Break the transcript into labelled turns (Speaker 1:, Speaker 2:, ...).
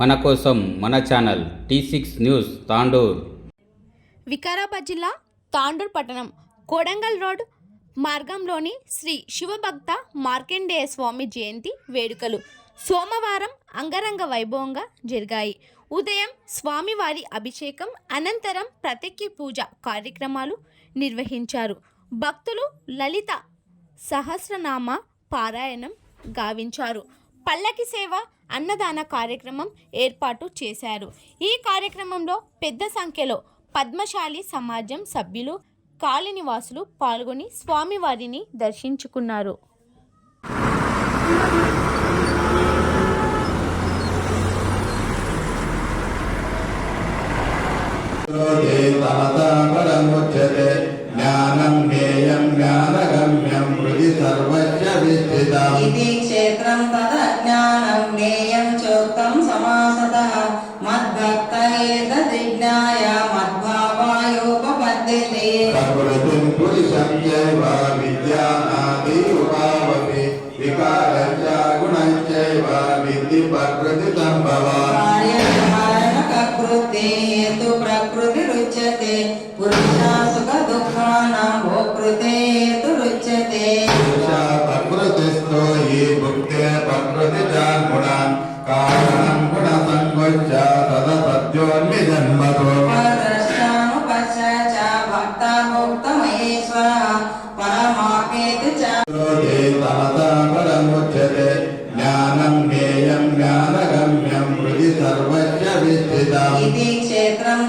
Speaker 1: మన కోసం మన channel T six news Tandur.
Speaker 2: Vikarabad జిల్లా తాండూర్ పట్టణం కోడంగల్ రోడ్ మార్గంలోని శ్రీ శివభక్త మార్కండేయ స్వామి జయంతి వేడుకలు సోమవారం అంగరంగ వైభవంగా జరిగాయి. ఉదయం స్వామివారి అభిషేకం అనంతరం ప్రత్యేక పూజ కార్యక్రమాలు నిర్వహించారు. భక్తులు లలిత సహస్రనామ పారాయణం గావించారు. పల్లకి సేవ అన్నదాన కార్యక్రమం ఏర్పాటు చేశారు. ఈ కార్యక్రమంలో పెద్ద సంఖ్యలో పద్మశాలి సమాజం సభ్యులు కాలనివాసులు పాల్గొని స్వామివారిని దర్శించుకున్నారు.
Speaker 3: జ్ఞానం జ్ఞానగమ్యం హృది विद्विदाम्
Speaker 4: इति क्षेत्रं तदज्ञानं ज्ञेयं चोक्तं समासतः मद्भक्त एतद्विज्ञाय
Speaker 3: मद्भावायोपपद्यते। प्रकृतिं पुरुषं चैव विद्यानाति उपावपि विकारं च गुणं चैव विद्धि प्रकृतिसम्भवात्
Speaker 4: कार्यकारणककृते तु प्रकृतिरुच्यते
Speaker 3: पुरुषासु కారణం గుణ సంగొచ్చ తద
Speaker 4: తద్యోన్మి
Speaker 3: జన్మతో జ్ఞానం జ్ఞేయం జ్ఞానగమ్యం హృది
Speaker 4: సర్వజ్ఞ
Speaker 3: విద్యత ఇది క్షేత్రం